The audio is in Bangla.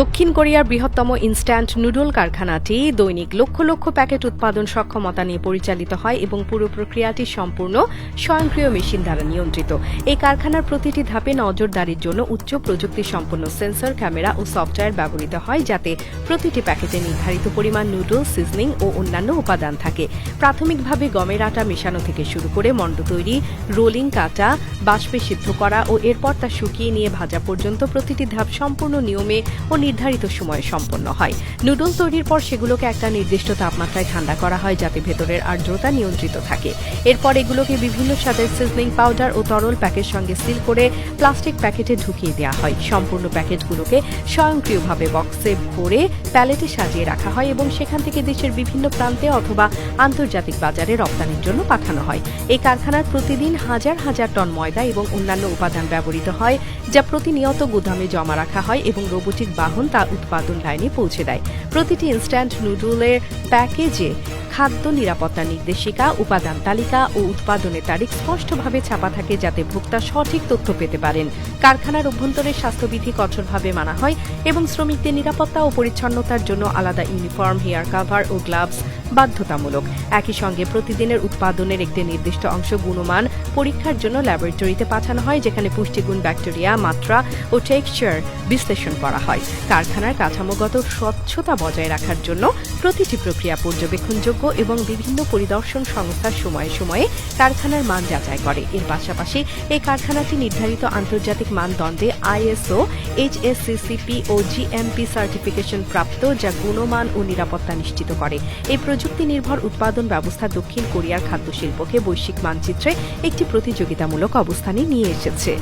দক্ষিণ কোরিয়ার বৃহত্তম ইনস্ট্যান্ট নুডল কারখানাটি দৈনিক লক্ষ লক্ষ প্যাকেট উৎপাদন সক্ষমতা নিয়ে পরিচালিত হয় এবং পুরো প্রক্রিয়াটি সম্পূর্ণ স্বয়ংক্রিয় মেশিন দ্বারা নিয়ন্ত্রিত। এই কারখানার প্রতিটি ধাপে নজরদারির জন্য উচ্চ প্রযুক্তি সম্পন্ন সেন্সর, ক্যামেরা ও সফটওয়্যার ব্যবহৃত হয় যাতে প্রতিটি প্যাকেটে নির্ধারিত পরিমাণ নুডল, সিজনিং ও অন্যান্য উপাদান থাকে। প্রাথমিকভাবে গমের আটা মেশানো থেকে শুরু করে মণ্ড তৈরি, রোলিং কাটা, বাষ্পে সিদ্ধ করা ও এরপর তা শুকিয়ে নিয়ে ভাজা পর্যন্ত প্রতিটি ধাপ সম্পূর্ণ নিয়মে ও নির্ধারিত সময়ে সম্পন্ন হয়। নুডল তৈরির পর সেগুলোকে একটা নির্দিষ্ট তাপমাত্রায় ঠান্ডা করা হয় যাতে ভেতরের আর্দ্রতা নিয়ন্ত্রিত থাকে। এরপর এগুলোকে বিভিন্ন স্বাদের সিজনিং পাউডার ও তরল প্যাকের সঙ্গে সিল করে প্লাস্টিক প্যাকেটে ঢুকিয়ে দেওয়া হয়। সম্পূর্ণ প্যাকেটগুলোকে স্বয়ংক্রিয়ভাবে বক্সে ভরে প্যালেটে সাজিয়ে রাখা হয় এবং সেখান থেকে দেশের বিভিন্ন প্রান্তে অথবা আন্তর্জাতিক বাজারে রপ্তানির জন্য পাঠানো হয়। এই কারখানার প্রতিদিন হাজার হাজার টন ময়দা এবং অন্যান্য উপাদান ব্যবহৃত হয়, যা প্রতিনিয়ত গুদামে জমা রাখা হয় এবং রোবোটিক বাহন তা উৎপাদন লাইনে পৌঁছে দেয়। প্রতিটি ইনস্ট্যান্ট নুডলের প্যাকেজে খাদ্য নিরাপত্তা নির্দেশিকা, উপাদান তালিকা ও উৎপাদনের তারিখ স্পষ্টভাবে ছাপা থাকে যাতে ভোক্তা সঠিক তথ্য পেতে পারেন। কারখানার অভ্যন্তরে স্বাস্থ্যবিধি কঠোরভাবে মানা হয় এবং শ্রমিকদের নিরাপত্তা ও পরিচ্ছন্নতার জন্য আলাদা ইউনিফর্ম, হেয়ার কাভার ও গ্লাভস বাধ্যতামূলক। একই সঙ্গে প্রতিদিনের উৎপাদনের একটি নির্দিষ্ট অংশ গুণমান পরীক্ষার জন্য ল্যাবরেটরিতে পাঠানো হয়, যেখানে পুষ্টিগুণ ব্যাকটেরিয়া, মাত্রা ও টেক্সচার বিশ্লেষণ করা হয়। কারখানার কাঠামোগত স্বচ্ছতা বজায় রাখার জন্য প্রতিটি প্রক্রিয়া পর্যবেক্ষণযোগ্য এবং বিভিন্ন পরিদর্শন সংস্থার সময়ে সময়ে কারখানার মান যাচাই করে। এর পাশাপাশি এই কারখানাটি নির্ধারিত আন্তর্জাতিক মানদণ্ডে আইএসও, এইচএসসিসিপি ও জিএমপি সার্টিফিকেশন প্রাপ্ত যা গুণমান ও নিরাপত্তা নিশ্চিত করে। এই প্রযুক্তি নির্ভর উৎপাদন ব্যবস্থা দক্ষিণ কোরিয়ার খাদ্য শিল্পকে বৈশ্বিক মানচিত্রে একটি প্রতিযোগিতামূলক অবস্থানে নিয়ে এসেছে।